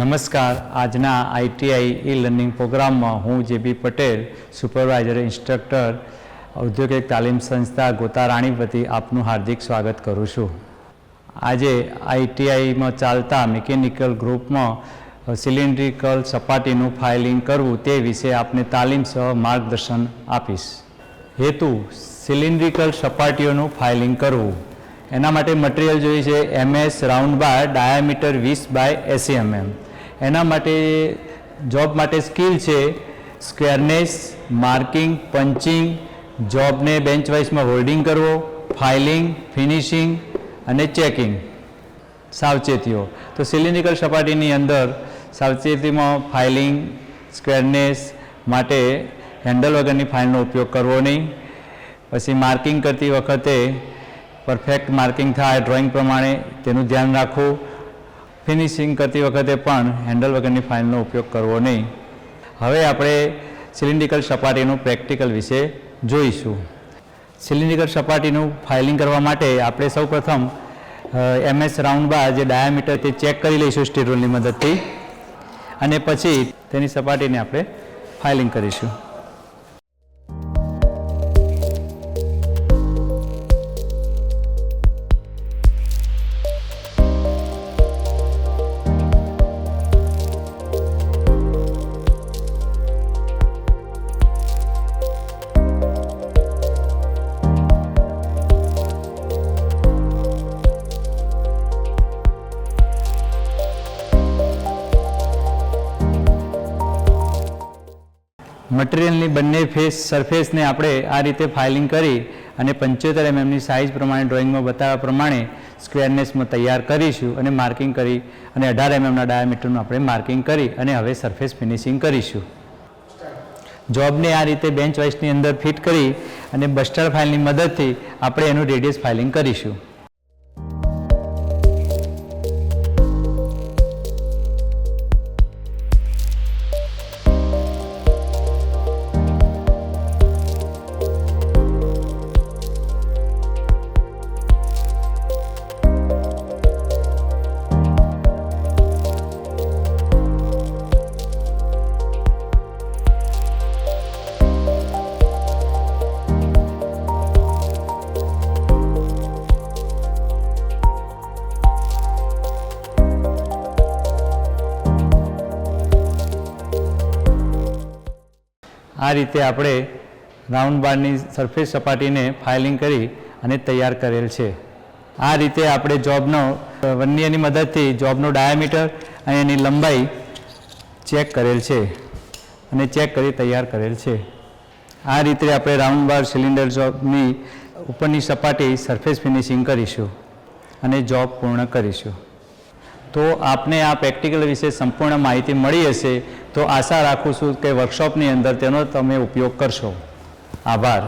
નમસ્કાર. આજના ITI e learning પ્રોગ્રામમાં હું જે બી પટેલ, સુપરવાઇઝર, ઇન્સ્ટ્રક્ટર, ઔદ્યોગિક તાલીમ સંસ્થા ગોતા રાણીપતિ આપનું હાર્દિક સ્વાગત કરું છું. આજે આઈટીઆઈમાં ચાલતા મિકેનિકલ ગ્રુપમાં સિલિન્ડ્રિકલ સપાટીનું ફાઇલિંગ કરવું તે વિશે આપને તાલીમ સહ માર્ગદર્શન આપીશ. હેતુ, સિલિન્ડ્રિકલ સપાટીઓનું ફાઇલિંગ કરવું. એના માટે મટીરિયલ જોઈએ છે એમએસ રાઉન્ડ બાર ડાયામીટર વીસ બાય એસી એમએમ એના માટે જોબ માટે સ્કિલ છે. સ્ક્વેરનેસ માર્કિંગ, પંચિંગ, જોબને બેન્ચ વાઇઝમાં હોલ્ડિંગ કરવો, ફાઇલિંગ, ફિનિશિંગ અને ચેકિંગ. સાવચેતીઓ. તો સિલિન્ડ્રિકલ સપાટીની અંદર સાવચેતીમાં ફાઇલિંગ સ્ક્વેરનેસ માટે હેન્ડલ વગરની ફાઇલનો ઉપયોગ કરવો નહીં. પછી માર્કિંગ કરતી વખતે પરફેક્ટ માર્કિંગ થાય, ડ્રોઈંગ પ્રમાણે તેનું ધ્યાન રાખવું. ફિનિશિંગ કરતી વખતે પણ હેન્ડલ વગરની ફાઇલનો ઉપયોગ કરવો નહીં. હવે આપણે સિલિન્ડ્રિકલ સપાટીનું પ્રેક્ટિકલ વિશે જોઈશું. સિલિન્ડ્રિકલ સપાટીનું ફાઇલિંગ કરવા માટે આપણે સૌપ્રથમ એમએસ રાઉન્ડ બાર જે ડાયામીટર તે ચેક કરી લઈશું સ્ટીલ રૂલની મદદથી. અને પછી તેની સપાટીને આપણે ફાઇલિંગ કરીશું. મટીરિયલની બંને ફેસ સરફેસને આપણે આ રીતે ફાઇલિંગ કરી અને પંચોતેર એમએમની સાઇઝ પ્રમાણે ડ્રોઈંગમાં બતાવ્યા પ્રમાણે સ્ક્વેરનેસમાં તૈયાર કરીશું અને માર્કિંગ કરી અને અઢાર એમએમના ડાયામીટરનું આપણે માર્કિંગ કરી અને હવે સરફેસ ફિનિશિંગ કરીશું. જોબને આ રીતે બેન્ચ વાઇસની અંદર ફિટ કરી અને બસ્ટર ફાઇલની મદદથી આપણે એનું રેડિયસ ફાઇલિંગ કરીશું. આ રીતે આપણે રાઉન્ડ બારની સરફેસ સપાટીને ફાઇલિંગ કરી અને તૈયાર કરેલ છે. આ રીતે આપણે જોબનો, વન્યની મદદથી જોબનો ડાયામીટર અને એની લંબાઈ ચેક કરેલ છે અને ચેક કરી તૈયાર કરેલ છે. આ રીતે આપણે રાઉન્ડ બાર સિલિન્ડર જોબની ઉપરની સપાટી સરફેસ ફિનિશિંગ કરીશું અને જોબ પૂર્ણ કરીશું. તો આપને આ પ્રેક્ટિકલ વિશે સંપૂર્ણ માહિતી મળી હશે. તો આશા રાખું છું કે વર્કશોપની અંદર તેનો તમે ઉપયોગ કરશો. આભાર.